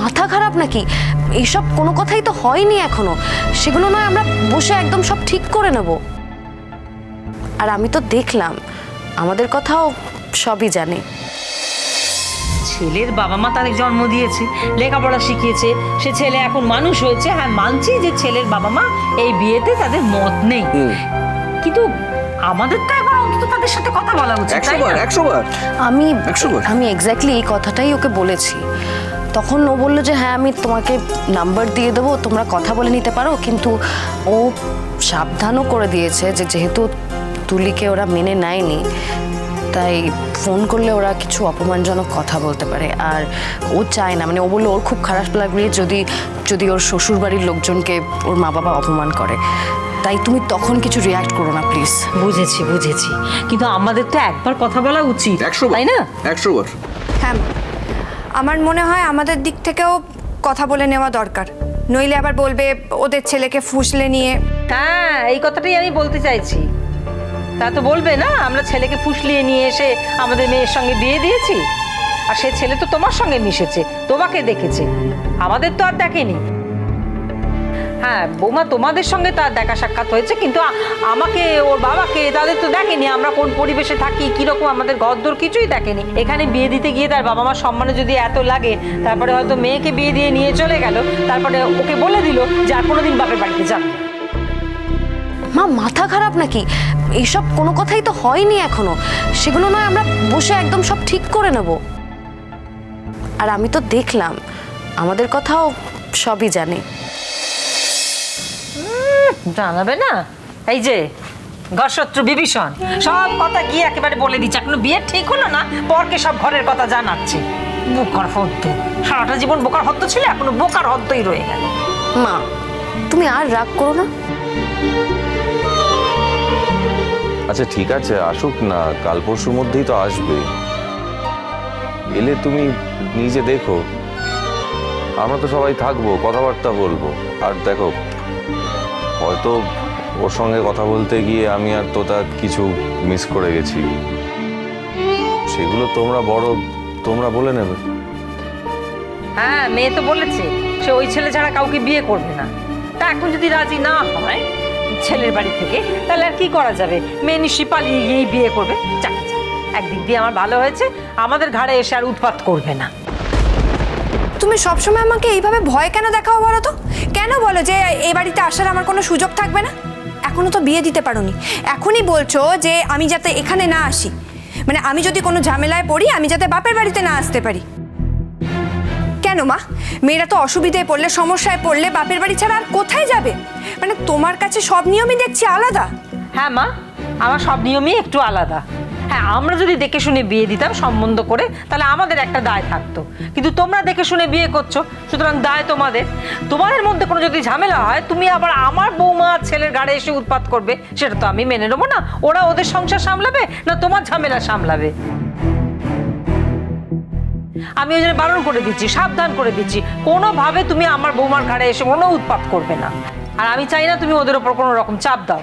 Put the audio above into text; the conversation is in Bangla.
মাথা খারাপ নাকি? এইসব কোনো কথাই তো হয়নি এখনও। সেগুলো নয় আমরা বসে একদম সব ঠিক করে নেব। আর আমি তো দেখলাম আমাদের কথাও সবই জানে। ছেলের বাবা মা তাদের জন্ম দিয়েছে লেখাপড়া শিখিয়েছে সে ছেলে এখন মানুষ হয়েছে হ্যাঁ মানছি যে ছেলের বাবা মা এই বিয়েতে তাদের মত নেই। কিন্তু আমাদের তো একবার অন্তত তাদের সাথে কথা বলা উচিত একশো বার একশো বার। আমি একশো আমি এক্স্যাক্টলি এই কথাটাই ওকে বলেছি। তখন ও বলল যে হ্যাঁ আমি তোমাকে নাম্বার দিয়ে দেবো তোমরা কথা বলে নিতে পারো। কিন্তু ও সাবধানও করে দিয়েছে যে যেহেতু তুলিকে ওরা মেনে নেয়নি তাই ফোন করলে ওরা কিছু অপমানজনক কথা বলতে পারে। আর ও চায় না মানে ও বলল ওর খুব খারাপ লাগবে যদি যদি ওর শ্বশুর বাড়ির লোকজনকে ওর মা বাবা অপমান করে। তাই তুমি তখন কিছু রিয়াক্ট করো না প্লিজ বুঝেছি বুঝেছি। কিন্তু আমাদের তো একবার কথা বলা উচিত তাই না? একশো বার হ্যাঁ। আমার মনে হয় আমাদের দিক থেকেও কথা বলে নেওয়া দরকার। নইলে আবার বলবে ওদের ছেলেকে ফুসলে নিয়ে। হ্যাঁ এই কথাটাই আমি বলতে চাইছি। তা তো বলবে না, আমরা ছেলেকে ফুসলিয়ে নিয়ে এসে আমাদের মেয়ের সঙ্গে বিয়ে দিয়েছি? আর সে ছেলে তো তোমার সঙ্গে মিশেছে, তোমাকে দেখেছে। আমাদের তো আর দেখেনি। হ্যাঁ বৌমা তোমাদের সঙ্গে তার দেখা সাক্ষাৎ হয়েছে, কিন্তু আমাকে, ওর বাবাকে তাদের তো দেখেনি, আমরা কোন পরিবেশে থাকি, কীরকম আমাদের ঘরদোর কিছুই দেখেনি। এখানে বিয়ে দিতে গিয়ে তার বাবা মার সম্মানে যদি এত লাগে, তারপরে হয়তো মেয়েকে বিয়ে দিয়ে নিয়ে চলে গেল, তারপরে ওকে বলে দিল যে আর কোনোদিন বাপের বাড়িতে যাবে না। মা, মাথা খারাপ নাকি? এইসব কোনো কথাই তো হয়নি এখনও। সেগুলো নয়, আমরা বসে একদম সব ঠিক করে নেব। আর আমি তো দেখলাম, আমাদের কথাও সবই জানে। জানাবে না? এই যে ঘরশত্রু বিভীষণ সব কথা গিয়ে একেবারে বলে দিচ্ছে। এখনও বিয়ে ঠিক হলো না পরকে সব ঘরের কথা জানাচ্ছে। বোকার হদ্দ। সারাটা জীবন বোকার হদ্দ ছিল এখনও বোকার হদ্দই রয়ে গেল। মা তুমি আর রাগ করো না। আচ্ছা ঠিক আছে আসুক না কাল পরশুর মধ্যেই তো আসবে। এলে তুমি নিজে দেখো। আমরা তো সবাই থাকব কথাবার্তা বলব। আর দেখো হয়তো ওর সঙ্গে কথা বলতে গিয়ে আমি আর তোতা কিছু মিস করে গেছি। সেগুলো তোমরা বড় তোমরা বলে নেবে। হ্যাঁ মেয়ে তো বলেছে সে ওই ছেলে ছাড়া কাউকে বিয়ে করবে না। তা এখন যদি রাজি না হয় ছেলের বাড়ি থেকে তাহলে আর কি করা যাবে? মেয়ে নিশ্চয়ই পালিয়ে গিয়েই বিয়ে করবে। যাক, একদিক দিয়ে আমার ভালো হয়েছে আমাদের ঘাড়ে এসে আর উৎপাত করবে না। তুমি সবসময় আমাকে এইভাবে ভয় কেন দেখাও বলো তো? কেন বলো যে এই বাড়িতে আসার আমার কোনো সুযোগ থাকবে না? এখনও তো বিয়ে দিতে পারোনি। এখনই বলছো যে আমি যাতে এখানে না আসি। মানে আমি যদি কোনো ঝামেলায় পড়ি, আমি যাতে বাপের বাড়িতে না আসতে পারি। কেন মা? মেয়েরা তো অসুবিধায় পড়লে, সমস্যায় পড়লে বাপের বাড়ি ছাড়া আর কোথায় যাবে? মানে তোমার কাছে সব নিয়মই দেখছি আলাদা। হ্যাঁ মা, আমার সব নিয়মই একটু আলাদা। হ্যাঁ আমরা যদি দেখে শুনে বিয়ে দিতাম সম্বন্ধ করে, তাহলে আমাদের একটা দায় থাকতো। কিন্তু তোমরা দেখে শুনে বিয়ে করছ, সুতরাং দায় তোমাদের। তোমাদের মধ্যে কোনো যদি ঝামেলা হয়, তুমি আবার আমার বৌমা ছেলের গাড়ি এসে উৎপাত করবে, সেটা তো আমি মেনে নেব না। ওরা ওদের সংসার সামলাবে, না তোমার ঝামেলা সামলাবে? আমি ওই জন্য বারণ করে দিচ্ছি, সাবধান করে দিচ্ছি। কোনোভাবে তুমি আমার বৌমার ঘাড়ে এসে কোনো উৎপাত করবে না। আর আমি চাই না তুমি ওদের ওপর কোনো রকম চাপ দাও।